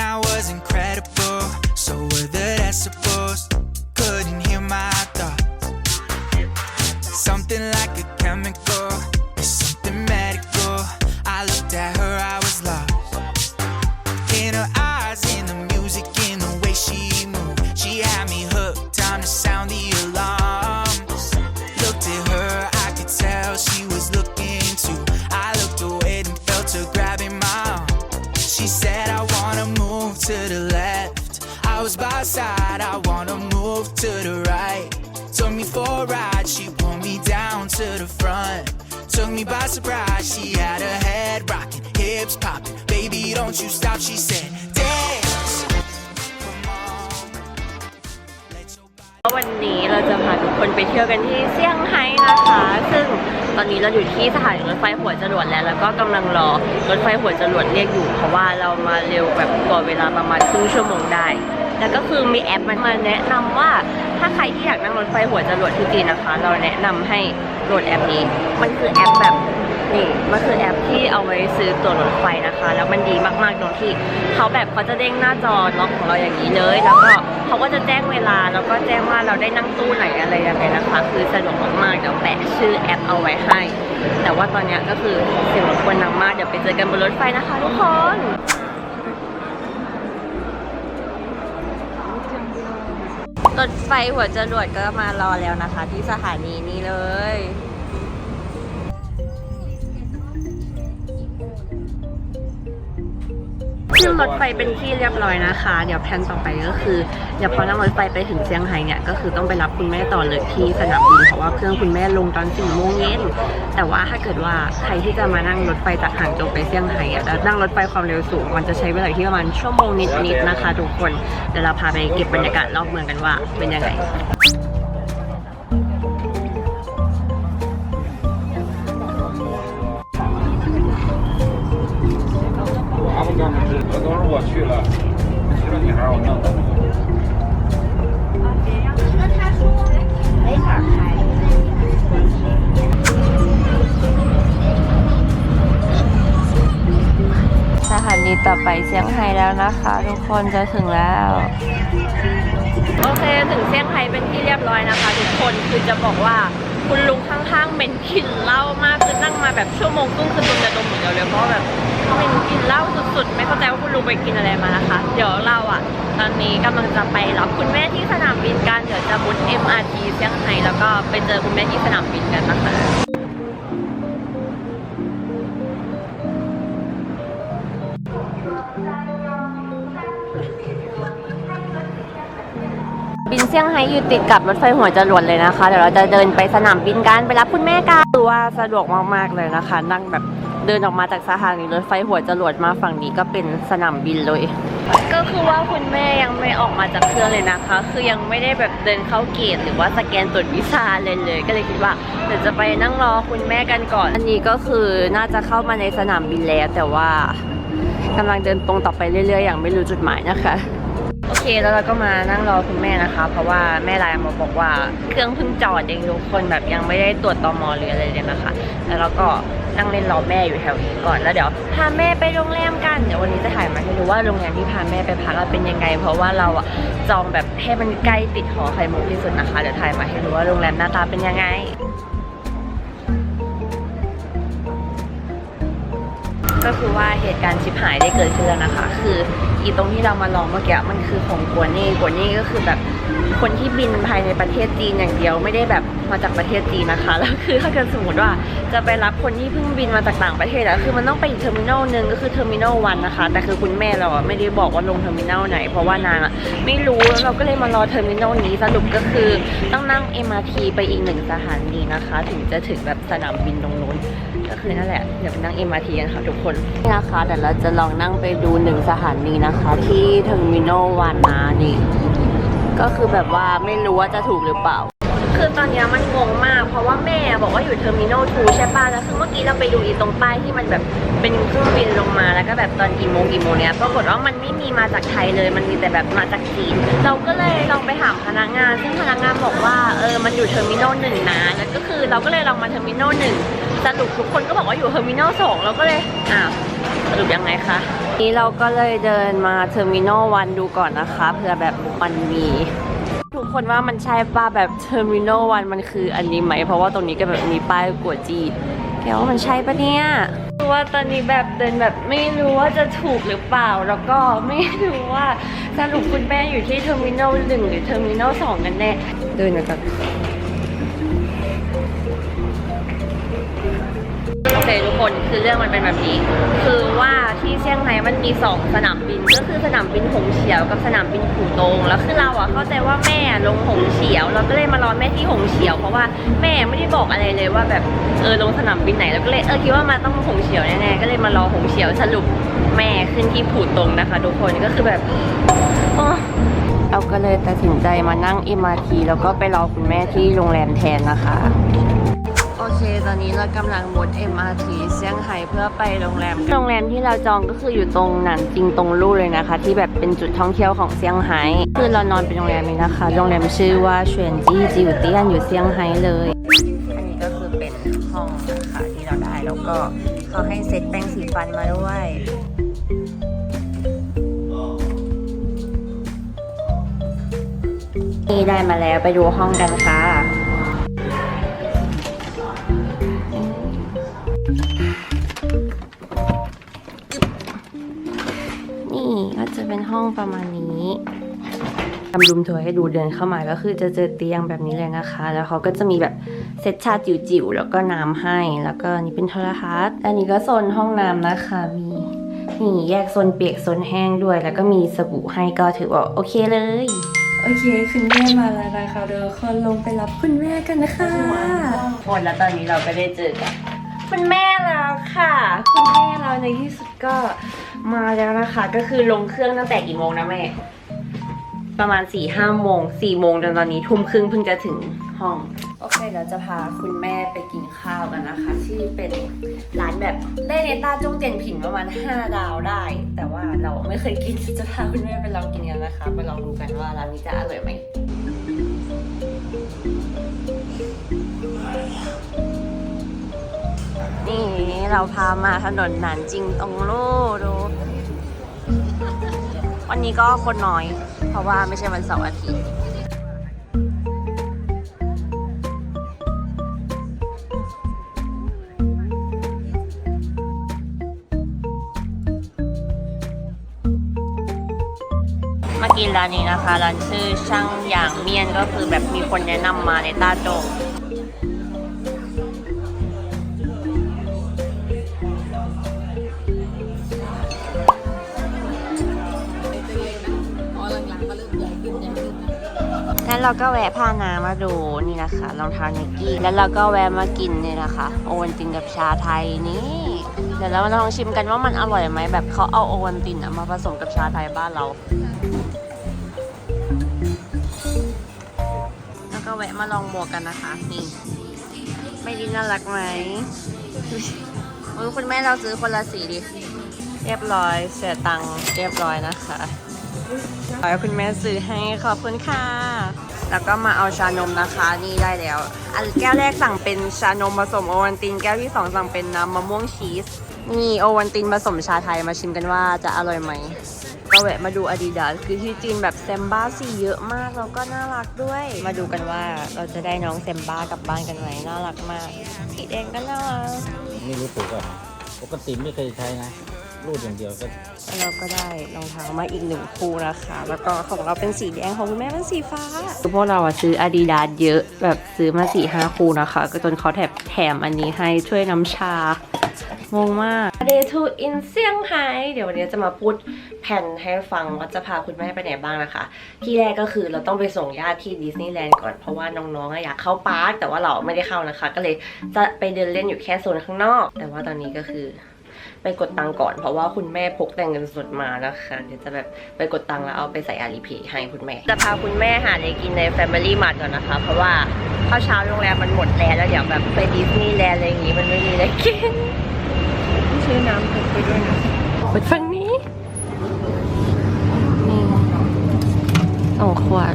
I was incredible. So were the decibels. Side, I wanna move to the right. Took me for a ride, she pulled me down to the front. Took me by surprise, she had her head rocking, hips popping. Baby, don't you stop, she said, dance. Come on. Let your body วันนี้เราจะพาทุกคนไปเที่ยวกันที่เซี่ยงไฮ้นะคะ ซึ่งตอนนี้เราอยู่ที่สถานีรถไฟหัวจรวดแล้ว แล้วก็กำลังรอรถไฟหัวจรวดเรียกอยู่ เพราะว่าเรามาเร็วแบบกว่าเวลาประมาณครึ่งชั่วโมงได้ แล้วก็คือมีแอปมันมาแนะนำว่าถ้าใครที่อยากนั่งรถไฟหัวจรวดที่จีนนะคะ เราแนะนำให้โหลดแอปนี้ มันคือแอปแบบนี่มันคือแอปที่เอาไว้ซื้อตั๋วรถไฟนะคะ แล้วมันดีมากๆตรงที่เขาแบบเขาจะเด้งหน้าจอล็อกของเราอย่างนี้เลย แล้วก็เขาก็จะแจ้งเวลาแล้วก็แจ้งว่าเราได้นั่งตู้ไหนอะไรยังไงนะคะ คือสะดวกมากๆเดี๋ยวแปะชื่อแอปเอาไว้ให้ แต่ว่าตอนนี้ก็คือเสียงรบกวนดังมากเดี๋ยวไปเจอกันบนรถไฟนะคะทุกคน รถไฟหัวจรวดก็มารอแล้วนะคะ ที่สถานีนี้เลย ขึ้นรถไฟเป็นที่เรียบร้อยนะคะ เดี๋ยวแผนต่อไปก็คือเดี๋ยวพอนั่งรถไฟไปถึงเซี่ยงไฮ้เนี่ยก็คือต้องไปรับคุณแม่ต่อเลยที่สนามบินเพราะว่าเครื่องคุณแม่ลงตอนสี่โมงเย็นแต่ว่าถ้าเกิดว่าใครที่จะมานั่งรถไฟจากหางโจวไปเซี่ยงไฮ้อะแล้วนั่งรถไฟความเร็วสูง มันจะใช้เวลาที่ประมาณชั่วโมงนิดๆนะคะ ทุกคนเดี๋ยวเราพาไปเก็บบรรยากาศรอบเมืองกันว่าเป็นยังไง 我去了，其他女孩我弄的。 สถานีต่อไปเซี่ยงไฮ้แล้วนะคะ ทุกคนจะถึงแล้ว โอเคถึงเซี่ยงไฮ้เป็นที่เรียบร้อยนะคะ ทุกคนคือจะบอกว่าคุณลุงข้างๆเป็นกลิ่นเหล้ามากคือนั่งมาแบบชั่วโมงครึ่งคือดมจะดมเหมือนเดียวเลยเพราะว่าแบบ เป็นกลิ่นเหล้าสุดๆ ไม่เข้าใจว่าคุณลุงไปกินอะไรมานะคะ เดี๋ยวเราอะ ตอนนี้กำลังจะไปรับคุณแม่ที่สนามบินกัน เดี๋ยวจะบุด MRT เซี่ยงไฮ้แล้วก็ไปเจอคุณแม่ที่สนามบินกันนะคะ เซี่ยงไฮ้อยู่ติดกับรถไฟหัวจรวดเลยนะคะ เดี๋ยวเราจะเดินไปสนามบินกันไปรับคุณแม่กันคือว่าสะดวกมากๆเลยนะคะ นั่งแบบเดินออกมาจากสถานีรถไฟหัวจรวดมาฝั่งนี้ก็เป็นสนามบินเลย ก็คือว่าคุณแม่ยังไม่ออกมาจากเครื่องเลยนะคะ คือยังไม่ได้แบบเดินเข้าเกต หรือว่าสแกนตรวจวีซ่าเลยเลย ก็เลยคิดว่าเดี๋ยวจะไปนั่งรอคุณแม่กันก่อน อันนี้ก็คือน่าจะเข้ามาในสนามบินแล้วแต่ว่ากำลังเดินตรงต่อไปเรื่อยๆ อย่างไม่รู้จุดหมายนะคะ โอเคแล้วเราก็มานั่งรอคุณแม่นะคะ เพราะว่าแม่ไลน์มาบอกว่าเครื่องเพิ่งจอดเองทุกคนแบบยังไม่ได้ตรวจตอมอหรืออะไรเลยนะคะแล้วเราก็นั่งเล่นรอแม่อยู่แถวนี้ก่อนแล้วเดี๋ยวพาแม่ไปโรงแรมกันเดี๋ยววันนี้จะถ่ายมาให้ดูว่าโรงแรมที่พาแม่ไปพักเป็นยังไง เพราะว่าเราอะจองแบบให้มันใกล้ติดหอไข่มุกที่สุดนะคะเดี๋ยวถ่ายมาให้ดูว่าโรงแรมหน้าตาเป็นยังไง ก็คือว่าเหตุการณ์ชิบหายได้เกิดขึ้นแล้วนะคะ คืออีตรงที่เรามาลองเมื่อกี้มันคือของกัวเน่กัวเน่ก็คือแบบคนที่บินภายในประเทศจีนอย่างเดียวไม่ได้แบบมาจากประเทศจีนนะคะแล้วคือถ้าเกิดสมมติว่าจะไปรับคนที่เพิ่งบินมาจากต่างประเทศแล้วคือมันต้องไปอีกเทอร์มินอลหนึ่งก็คือเทอร์มินอลวันนะคะแต่คือคุณแม่เราอะไม่ได้บอกว่าลงเทอร์มินอลไหน เพราะว่านางอะไม่รู้แล้วเราก็เลยมารอเทอร์มินอลนี้สรุปก็คือต้องนั่ง MRT ไปอีกหนึ่งสถานีนะคะ ถึงจะถึงแบบสนามบินตรงนู้นก็คือนั่นแหละเดี๋ยวไปนั่ง MRT กันค่ะทุกคนนี่นะคะเดี๋ยวเราจะลองนั่งไปดูหนึ่งสถานีนะคะ ที่เทอร์มินอลวันนานี่ ก็คือแบบว่าไม่รู้ว่าจะถูกหรือเปล่า คือตอนนี้มันงงมาก เพราะว่าแม่บอกว่าอยู่เทอร์มินอลทูใช่ป่ะแล้วคือเมื่อกี้เราไปดูอีตรงป้ายที่มันแบบเป็นเครื่องบินลงมาแล้วก็แบบตอนกี่โมงกี่โมงเนี้ยปรากฏว่ามันไม่มีมาจากไทยเลยมันมีแต่แบบมาจากจีน เราก็เลยลองไปถามพนักงาน ซึ่งพนักงานบอกว่าเออมันอยู่เทอร์มินอลหนึ่งนะแล้วก็คือเราก็เลยลองมาเทอร์มินอลหนึ่ง สรุปทุกคนก็บอกว่าอยู่เทอร์มินอลสองเราก็เลยอ้าวสรุปยังไงคะนี้เราก็เลยเดินมาเทอร์มินอลวันดูก่อนนะคะเผื่อแบบมันมี ทุกคนว่ามันใช่ป้าแบบเทอร์มินอลวันมันคืออันนี้ไหม เพราะว่าตรงนี้ก็แบบมีป้ายกัวจีดแกว่ามันใช่ปะเนี่ยคือว่าตอนนี้แบบเดินแบบไม่รู้ว่าจะถูกหรือเปล่า แล้วก็ไม่รู้ว่าสรุปคุณแม่อยู่ที่เทอร์มินอลหนึ่งหรือเทอร์มินอลสองกันแน่เดินกันโอ เคทุกคนคือเรื่องมันเป็นแบบนี้ คือว่าที่เซี่ยงไฮ้มันมีสองสนามบิน ก็คือสนามบินหงเฉียวกับสนามบินผู่ตงแล้วคือเราอะเข้าใจว่าแม่ลงหงเฉียว เราก็เลยมารอแม่ที่หงเฉียว เพราะว่าแม่ไม่ได้บอกอะไรเลยว่าแบบเออลงสนามบินไหนแล้วก็เลยเออคิดว่ามาต้องหงเฉียวแน่ๆก็เลยมารอหงเฉียวสรุปแม่ขึ้นที่ผู่ตงนะคะ ทุกคนก็คือแบบโอ้เราก็เลยตัดสินใจมานั่ง MRT แล้วก็ไปรอคุณแม่ที่โรงแรมแทนนะคะ เค ตอนนี้เรากำลังบน MRT เซี่ยงไฮ้เพื่อไปโรงแรม โรงแรมที่เราจองก็คืออยู่ตรงหนานจิงตรงลู่เลยนะคะ ที่แบบเป็นจุดท่องเที่ยวของเซี่ยงไฮ้คือเรานอนเป็นโรงแรมนี้นะคะ โรงแรมชื่อว่าเฉวนจี้จิวเตียนอยู่เซี่ยงไฮ้เลย อันนี้ก็คือเป็นห้องนะคะที่เราได้แล้วก็เขาให้เซ็ตแป้งสีฟันมาด้วยนี่ได้มาแล้วไปดูห้องกันค่ะ เป็นห้องประมาณนี้ทำรุมทัวร์ให้ดูเดินเข้ามาก็คือจะเจอเตียงแบบนี้เลยนะคะ แล้วเขาก็จะมีแบบเซตชาจิ๋วๆแล้วก็น้ำให้ แล้วก็นี่เป็นโทรทัศน์อันนี้ก็โซนห้องน้ำนะคะมีนี่แยกโซนเปียกโซนแห้งด้วย แล้วก็มีสบู่ให้ก็ถือว่าโอเคเลย โอเคคุณแม่มาแล้วนะคะเดี๋ยวคนลงไปรับคุณแม่กันนะคะคนแล้วตอนนี้เราก็ได้เจอกันคุณแม่แล้วค่ะ คุณแม่เราในที่สุดก็ มาแล้วนะคะ ก็คือลงเครื่องตั้งแต่กี่โมงนะแม่ ประมาณ4ี่ห้าโมงสี่โมงจนตอนนี้ทุ่มครึ่งเพิ่งจะถึงห้อง โอเคเราจะพาคุณแม่ไปกินข้าวกันนะคะ ที่เป็นร้านแบบได้ในต้าจงเตียนผินประมาณ5ดาวได้ แต่ว่าเราไม่เคยกินจะพาคุณแม่ไปลองกินกันนะคะไปลองดูกันว่าร้านนี้จะอร่อยไหม นี่เราพามาถนนหนานจิงตงลู่ดูวันนี้ก็คนน้อย เพราะว่าไม่ใช่วันเสาร์อาทิตย์มากินร้านนี้นะคะ ร้านชื่อช่างหยางเมียนก็คือแบบมีคนแนะนำมาในต้าโจ แล้วเราก็แวะพานามาดูนี่นะคะรองเท้าไนกี้ แล้วเราก็แวะมากินนี่นะคะ โอวัลตินกับชาไทยนี่ เดี๋ยวเรามาลองชิมกันว่ามันอร่อยไหมแบบเขาเอาโอวัลตินมาผสมกับชาไทยบ้านเรา แล้วก็แวะมาลองหมวกกันนะคะนี่ไม่ดีน่ารักไหมคุณแม่เราซื้อคนละสีดิเรียบร้อยเสียตังค์เรียบร้อยนะคะ ขอให้คุณแม่ซื้อให้ขอบคุณค่ะ แล้วก็มาเอาชานมนะคะนี่ได้แล้ว อันแก้วแรกสั่งเป็นชานมผสมโอวัลตินแก้วที่สองสั่งเป็นน้ำมะม่วงชีสนี่โอวัลตินผสมชาไทยมาชิมกันว่าจะอร่อยไหมก็แวะมาดู Adidas คือที่จีนแบบแซมบ้าสีเยอะมากแล้วก็น่ารักด้วย มาดูกันว่าเราจะได้น้องแซมบ้ากลับบ้านกันไหมน่ารักมากสีแดงก็น่ารักไม่รู้สึกอะปกติไม่เคยใช้นะ รูดอย่างเดียวก็แล้วเราก็ได้รองเท้ามาอีกหนึ่งคู่นะคะ แล้วก็ของเราเป็นสีแดงของคุณแม่เป็นสีฟ้าคือพวกเราอะซื้อ Adidas เยอะแบบซื้อมาสี่ห้าคู่นะคะ ก็จนเขาแถมแถมอันนี้ให้ช่วยน้ำชางงมาก Day to in เซี่ยงไฮ้เดี๋ยววันนี้จะมาพูดแผนให้ฟังว่าจะพาคุณแม่ไปไหนบ้างนะคะ ที่แรกก็คือเราต้องไปส่งญาติที่ดิสนีย์แลนด์ก่อนเพราะว่าน้องๆอะอยากเข้าพาร์คแต่ว่าเราไม่ได้เข้านะคะ ก็เลยจะไปเดินเล่นอยู่แค่โซนข้างนอก แต่ว่าตอนนี้ก็คือ ไปกดตังค์ก่อน เพราะว่าคุณแม่พกแต่เงินสดมานะคะเดี๋ยวจะแบบไปกดตังค์แล้วเอาไปใส่อาลีเพย์ให้คุณแม่ จะพาคุณแม่หาอะไรกินใน Family Mart ก่อนนะคะ เพราะว่าข้าวเช้าโรงแรมมันหมดแล้วแล้วเดี๋ยวแบบไปดิสนีย์แลนด์อะไรอย่างงี้มันไม่มีอะไรกินซื้อน้ำพกไปด้วยนะกดฝั่งนี้นี่สองขวด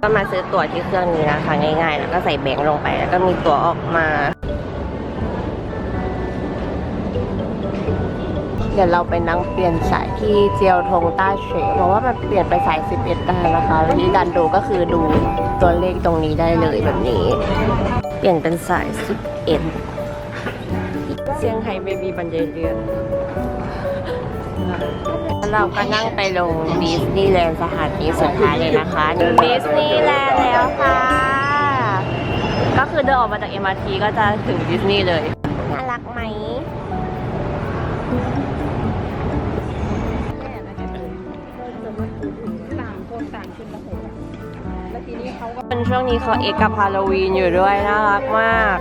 ก็มาซื้อตั๋วที่เครื่องนี้นะคะง่ายๆ แล้วก็ใส่แบงค์ลงไป แล้วก็มีตั๋วออกมา เดี๋ยวเราไปนั่งเปลี่ยนสายที่เจียวทงต้าเฉยเพราะว่ามันเปลี่ยนไปสาย 11ได้นะคะวิธีการดูก็คือดูตัวเลขตรงนี้ได้เลยแบบนี้ เปลี่ยนเป็นสาย 11เซี่ยงไฮ้เบบีบันเดเดือน เราก็นั่งไปลงดิสนีย์แลนด์สถานีสุดท้ายเลยนะคะดิสนีย์แลนด์แล้วค่ะ ก็คือเดินออกมาจาก MRT ก็จะถึงดิสนีย์เลย เป็นช่วงนี้เขาเอกกับฮาโลวีนอยู่ด้วยน่ารักมาก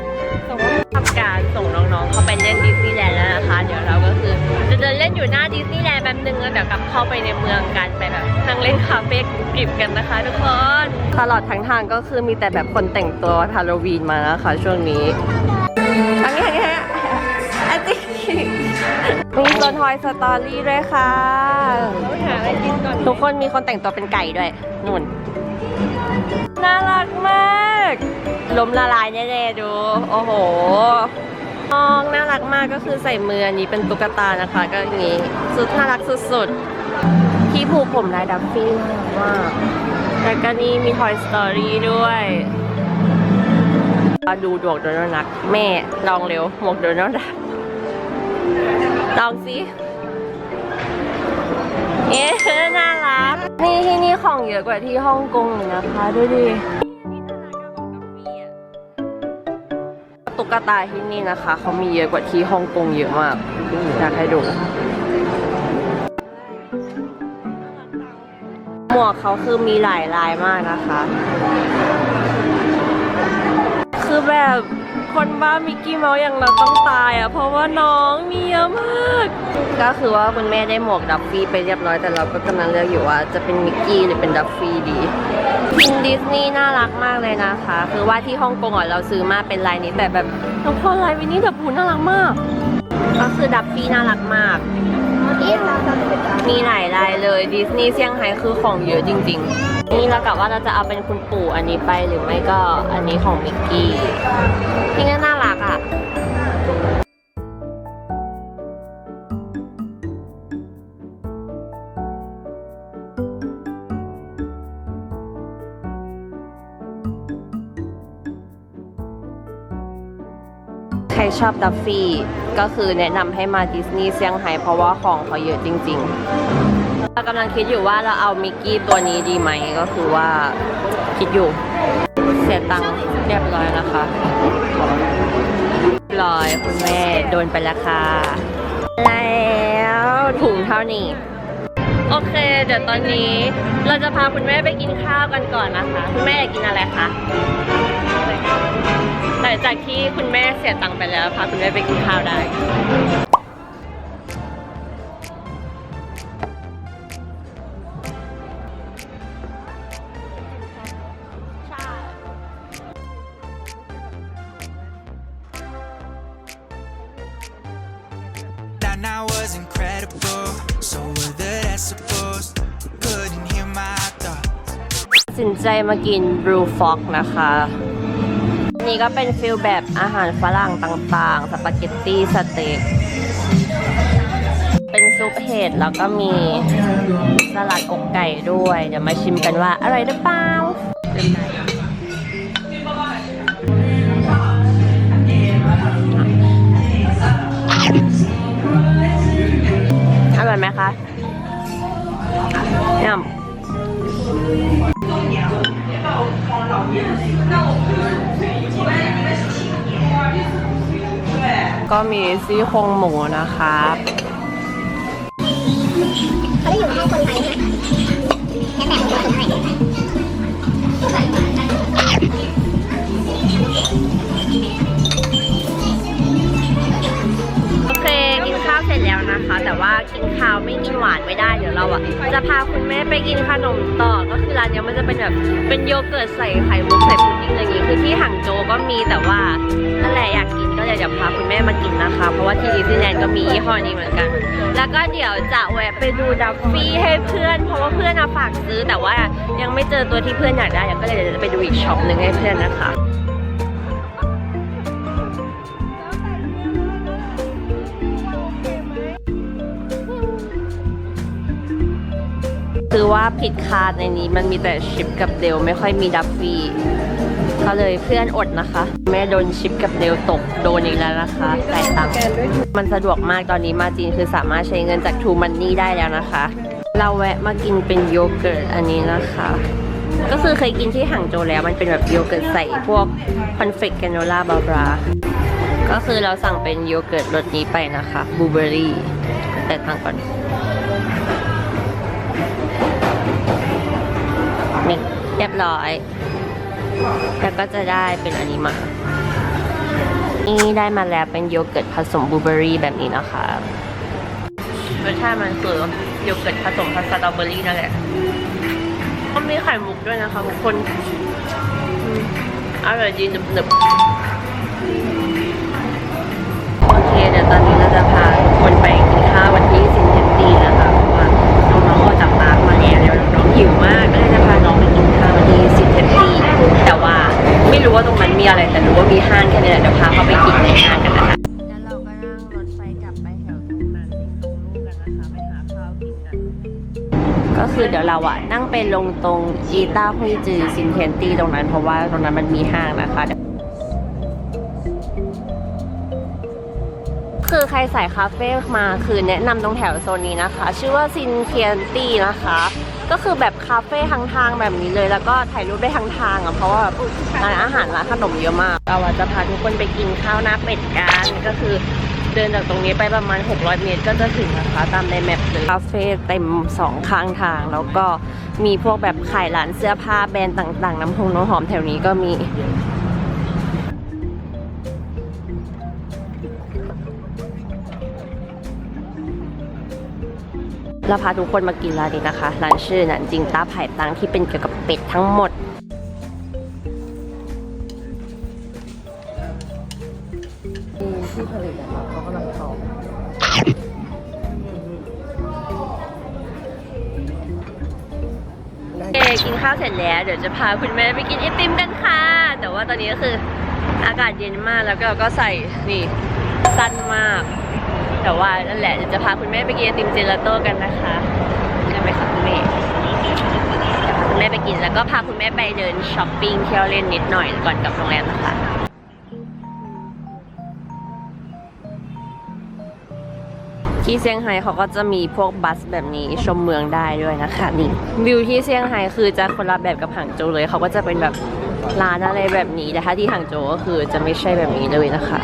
ทำการส่งน้องๆเข้าไปเล่นดิสนีย์แลนด์แล้วนะคะ เดี๋ยวเราก็คือจะเดินเล่นอยู่หน้าดิสนีย์แลนด์แป๊บนึงแล้วเดี๋ยวกลับเข้าไปในเมืองกันไปแบบนั่งเล่นคาเฟ่กริบกันนะคะ ทุกคนตลอดทั้งทางก็คือมีแต่แบบคนแต่งตัวฮาโลวีนมานะคะ ช่วงนี้อันนี้อันนี้อันนี้มีโซนทอยสตอรี่ด้วยค่ะ ทุกคนมีคนแต่งตัวเป็นไก่ด้วยนุ่น น่ารักมากล้มละลายแน่ๆดู โอ้โหน้องน่ารักมากก็คือใส่มืออันนี้เป็นตุ๊กตานะคะ ก็อย่างนี้ สุดน่ารักสุดๆ ที่ผูกผมลายดัฟฟี่น่ารักมากแล้วก็นี่มี Toy Story ด้วยมาดูดวกโดนัลด์นัก แม่ลองเร็วหมวกโดนัลด์ดักลองสิ เอ๊ะน่ารัก นี่ที่นี่ของเยอะกว่าที่ฮ่องกงเลยนะคะดูดิตุ๊กตาที่นี่นะคะ เขามีเยอะกว่าที่ฮ่องกงเยอะมากอยากให้ดู หมวกเขาคือมีหลายลายมากนะคะ คนบ้ามิกกี้เมาส์อย่างเราต้องตายอะ เพราะว่าน้องมีเยอะมาก ก็คือว่าคุณแม่ได้หมวกดัฟฟี่ไปเรียบร้อยแต่เราก็กำลังเลือกอยู่ว่าจะเป็นมิกกี้หรือเป็นดัฟฟี่ดีพินดิสนีย์น่ารักมากเลยนะคะ คือว่าที่ฮ่องกงอะเราซื้อมาเป็นลายนี้แต่แบบทุกคนลายวินนี่ดับพูน่ารักมาก ก็คือดัฟฟี่น่ารักมากมีหลายลายเลยดิสนีย์เซี่ยงไฮ้คือของเยอะจริง ๆ นี่เรากะว่าเราจะเอาเป็นคุณปู่อันนี้ไปหรือไม่ก็อันนี้ของมิกกี้นี่ก็น่ารักอะใครชอบดัฟฟี่ก็คือแนะนำให้มาดิสนีย์เซี่ยงไฮ้เพราะว่าของเขาเยอะจริง ๆ เรากำลังคิดอยู่ว่าเราเอามิกกี้ตัวนี้ดีไหมก็คือว่าคิดอยู่ เสียตังค์เรียบร้อยนะคะเรียบร้อยคุณแม่โดนไปแล้วค่ะ แล้วถุงเท่านี้ โอเค เดี๋ยวตอนนี้เราจะพาคุณแม่ไปกินข้าวกันก่อนนะคะ คุณแม่อยากกินอะไรคะหลังจากที่คุณแม่เสียตังค์ไปแล้วพาคุณแม่ไปกินข้าวได้ มากินบรูฟ็อกนะคะนนี้ก็เป็นฟิลแบบอาหารฝรั่งต่างๆ สปาเกตตี้สเต็ก เป็นซุปเห็ดแล้วก็มีสลัดอกไก่ด้วย เดี๋ยวมาชิมกันว่าอร่อยหรือเปล่าอร่อยไหมคะยำ ก็มีซี่โครงหมูนะครับเขาได้อยู่ห้องคนไทยเนี่ยแล้วแต่คนไทย คกินข้าวไม่กินหวานไม่ได้เดี๋ยวเราอะจะพาคุณแม่ไปกินขนมต่อก็คือร้านเนี้ยมันจะเป็นแบบเป็นโยเกิร์ตใส่ไข่มุกใส่พุดดิ้งอะไรอย่างงี้คือที่ห่างโจก็มีแต่ว่านั่นแหละอยากกินก็เลยเดี๋ยวพาคุณแม่มากินนะคะ เพราะว่าที่ดิสนีย์แลนด์ก็มียี่ห้อนี้เหมือนกัน แล้วก็เดี๋ยวจะแวะไปดูดัฟฟี่ให้เพื่อน เพราะว่าเพื่อนอาฝากซื้อแต่ว่ายังไม่เจอตัวที่เพื่อนอยากได้เดี๋ยวก็เลยเดี๋ยวจะไปดูอีกช็อปหนึ่งให้เพื่อนนะคะ คือว่าผิดคาดในนี้มันมีแต่ชิปกับเดลไม่ค่อยมีดัฟฟี่ก็เลยเพื่อนอดนะคะ แม่โดนชิปกับเดลตกโดนอีกแล้วนะคะแต่ายตังค์มันสะดวกมากตอนนี้มาจีนคือสามารถใช้เงินจาก True Money ได้แล้วนะคะ เราแวะมากินเป็นโยเกิร์ตอันนี้นะคะ ก็คือเคยกินที่ห่างโจแล้วมันเป็นแบบโยเกิร์ตใส่พวกคอนเฟกแกโนล่าบาบราก็คือเราสั่งเป็นโยเกิร์ตรสนี้ไปนะคะบลูเบอรี่แต่ตังก่อน รียบร้อย แล้วก็จะได้เป็นอันนี้มา นี่ได้มาแล้วเป็นโยเกิร์ตผสมบลูเบอรี่แบบนี้นะคะรสชาติมันคือโยเกิร์ตผสมพัสตรอเบอรี่นั่นแหละก็มีไข่มุกด้วยนะคะทุกคนอืมอร่อยดีหนึบๆโอเค เดี๋ยวตอนนี้เราจะพา วันที่ซินเทนตีแต่ว่าไม่รู้ว่าตรงนั้นมีอะไรแต่รู้ว่ามีห้างแค่นี้แหละเดี๋ยวพาเขาไปกินในห้างกันนะคะแล้วเราก็นั่งรถไฟกลับไปแถวตรงนั้นตรงลูกกันนะคะไปหาข้าวกินกันก็คือเดี๋ยวเราอะนั่งไปลงตรงอีต้าฮุยจือซินเทนตีตรงนั้นเพราะว่าตรงนั้นมันมีห้างนะคะ คือใครใส่คาเฟ่มาคือแนะนำตรงแถวโซนนี้นะคะ ชื่อว่าซินเทียนตี้นะคะ ก็คือแบบคาเฟ่ทางทางแบบนี้เลย แล้วก็ถ่ายรูปได้ทางทางอะเพราะว่าร้านอาหารร้านขนมเยอะมากเราจะพาทุกคนไปกินข้าวหน้าเป็ดกันก็คือเดินจากตรงนี้ไปประมาณ 600 เมตรก็จะถึงนะคะ ตามในแมปเลยคาเฟ่เต็มสองข้างทาง แล้วก็มีพวกแบบขายร้านเสื้อผ้าแบรนด์ต่างๆ น้ำหงน้ำหอมแถวนี้ก็มี เราพาทุกคนมากินร้านนี้นะคะ ร้านชื่อหนันจิงต้าไผ่ตังที่เป็นเกี่ยวกับเป็ดทั้งหมด ที่ผลิตเขากำลังทอเอกินข้าวเสร็จแล้วเดี๋ยวจะพาคุณแม่ไปกินไอติมกันค่ะ แต่ว่าตอนนี้ก็คืออากาศเย็นมากแล้วก็เราก็ใส่นี่ สั้นมาก แต่ว่านั่นแหละจะพาคุณแม่ไปกินไอติมเจลาโต้กันนะคะใช่ไหมคะคุณแม่จะพาคุณแม่ไปกินแล้วก็พาคุณแม่ไปเดินช้อปปิ้งเที่ยวเล่นนิดหน่อยก่อนกลับโรงแรมนะคะที่เซี่ยงไฮ้เขาก็จะมีพวกบัสแบบนี้ชมเมืองได้ด้วยนะคะนี่วิวที่เซี่ยงไฮ้คือจะคนละแบบกับหางโจวเลยเขาก็จะเป็นแบบร้านอะไรแบบนี้แต่ถ้าที่หางโจวก็คือจะไม่ใช่แบบนี้เลยนะคะ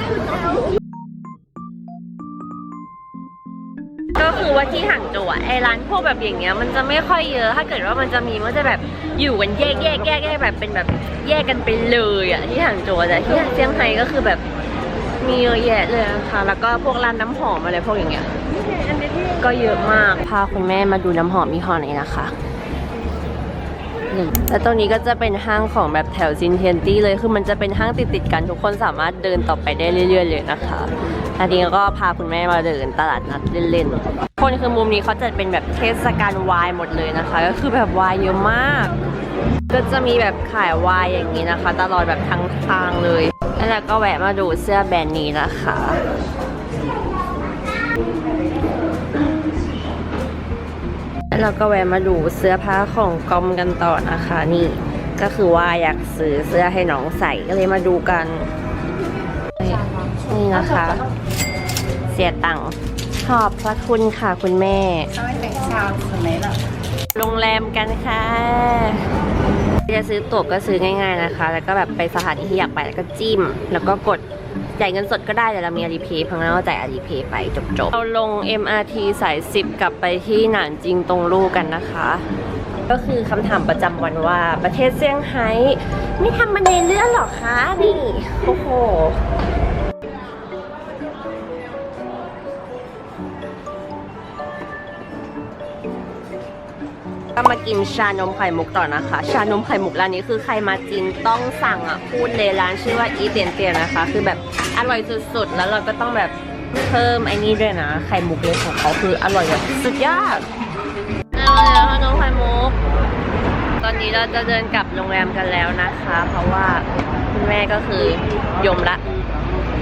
คือว่าที่ห่างโจวไอร้านพวกแบบอย่างเงี้ยมันจะไม่ค่อยเยอะ ถ้าเกิดว่ามันจะมีมันจะแบบอยู่กันแยกแยกแยกแยกแบบเป็นแบบแยกกันไปเลยอะที่ห่างโจวแต่ที่เซี่ยงไฮ้ก็คือแบบมีเยอะแยะเลยนะคะแล้วก็พวกร้านน้ำหอมอะไรพวกอย่างเงี้ยก็เยอะมากพาคุณแม่มาดูน้ำหอมยี่ห้อไหนนะคะแล้วตรงนี้ก็จะเป็นห้างของแบบแถวซินเทียนตี้เลย คือมันจะเป็นห้างติดติดๆกันทุกคนสามารถเดินต่อไปได้เรื่อยๆเลยนะคะอันนี้ก็พาคุณแม่มาเดินตลาดนัดเล่นๆ คนคือมุมนี้เขาจะเป็นแบบเทศกาลวายหมดเลยนะคะ ก็คือแบบวายเยอะมาก ก็จะมีแบบขายวายอย่างนี้นะคะ ตลอดแบบทั้งทางเลยแล้วก็แวะมาดูเสื้อแบรนด์นี้นะคะแล้วเราก็แวะมาดูเสื้อผ้าของกอมกันต่อนะคะนี่ก็คือว่าอยากซื้อเสื้อให้น้องใส่ก็เลยมาดูกัน นี่นะคะ เสียตังค์ ขอบพระคุณค่ะคุณแม่โรงแรมกันค่ะ จะซื้อตั๋วก็ซื้อง่าย ๆนะคะ แล้วก็แบบไปสถานที่ที่อยากไปแล้วก็จิ้ม แล้วก็กดจ่ายเงินสดก็ได้แต่เรามี Alipay เพราะงั้นเราจ่าย Alipay ไปจบๆ เราลง MRT สาย 10 กลับไปที่หนานจิงตงลู่กันนะคะ ก็คือคำถามประจำวันว่าประเทศเซี่ยงไฮ้ไม่ทำมันในเลื่อนหรอคะนี่ โอ้โห กินชานมไข่มุกต่อนะคะ ชานมไข่มุกร้านนี้คือใครมาจีนต้องสั่งอะพูดเลยร้านชื่อว่าอีเตียนเตียนนะคะ คือแบบอร่อยสุดๆ แล้วเราก็ต้องแบบเพิ่มไอ้นี่ด้วยนะ ไข่มุกเลยของเขาคืออร่อยแบบสุดยอดเอาแล้วชานมไข่มุก ตอนนี้เราจะเดินกลับโรงแรมกันแล้วนะคะ เพราะว่าคุณแม่ก็คือยมละ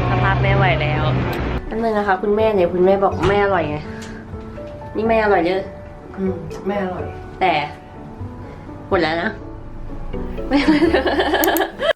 สภาพแม่ไหวแล้วนั่นเลยนะคะ คุณแม่เนี่ยคุณแม่บอกไม่อร่อยไงนี่ไม่อร่อยเด้ออืมไม่อร่อย แต่หมดแล้วนะไม่อร่